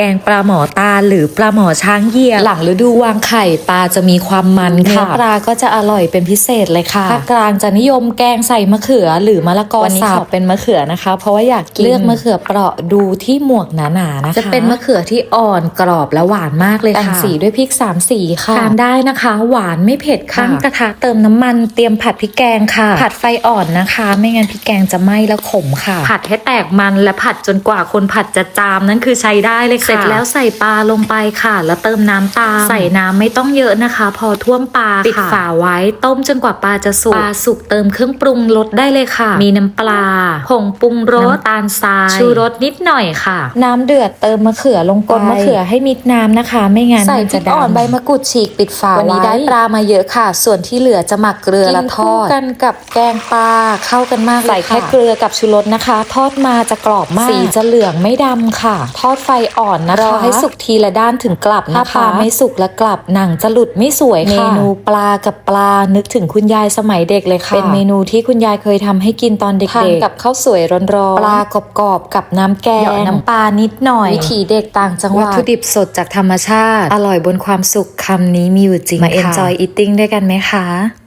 กงปลาหมอตาลหรือปลาหมอช้างเหยียบหลังฤดูวางไข่ปลาจะมีความมันค่ะเนื้อปลาก็จะอร่อยเป็นพิเศษเลยค่ะภาคกลางจะนิยมแกงใส่มะเขือหรือมะละกอวันนี้ขอเป็นมะเขือนะคะ เพราะว่าอยากกินเลือกมะเขือเปราะดูที่หมวกหนาๆนะคะจะเป็นมะเขือที่อ่อนกรอบและหวานมากเลยค่ะแต่งสีด้วยพริกสามสีค่ะทานได้นะคะ หวานไม่เผ็ดค่ะตั้งกระทะเติมน้ำมันเตรียมผัดพริกแกงค่ะ ผัดไฟอ่อนนะคะ ไม่งั้นพริกแกงจะไหม้และขมค่ะ ผัดให้แตกมันและผัดจนกว่าคนผัดจะจามนั่นคือใช้ได้เลยค่ะเสร็จแล้วใส่ปลาลงไปค่ะ แล้วเติมน้ำตาม ใส่น้ำไม่ต้องเยอะนะคะ พอท่วมปลาปิดฝาไว้ต้มจนกว่าปลาจะสุกปลาสุกเติมเครื่องปรุงรสได้เลยค่ะ มีน้ำปลาผงปรุงรสน้ำตาลทรายชูรสนิดหน่อยค่ะ น้ำเดือดเติมมะเขือลงกนมะเขือให้มิดน้ำนะคะ ไม่งั้นใส่มันพริจะกดำอ่อนใบมะกรูดฉีกปิดฝาวันนี้ไว้ได้ปลามาเยอะค่ะ ส่วนที่เหลือจะหมักเกลือและทอดกันกับแกงปลาเข้ากันมากเลยใส่ใส่แค่แค่เกลือกับชูรสนะคะ ทอดมาจะกรอบมากสีจะเหลืองไม่ดำค่ะ ทอดไฟอ่อนนะคะรอให้สุกทีละด้านถึงกลับนะคะถ้าปลาไม่สุกและกลับหนังจะหลุดไม่สวยค่ะเมนูปลากับปลานึกถึงคุณยายสมัยเด็กเลยค่ะเป็นเมนูที่คุณยายเคยทำให้กินตอนเด็กๆทานกับข้าวสวยร้อนๆปลากรอบๆกับน้ำแกงเหยาะน้ำปลานิดหน่อย วิถีเด็กต่างจังหวัดวัตถุดิบสดจากธรรมชาติ อร่อยบนความสุขคำนี้มีอยู่จริงมา enjoy eating ด้วยกันไหมคะ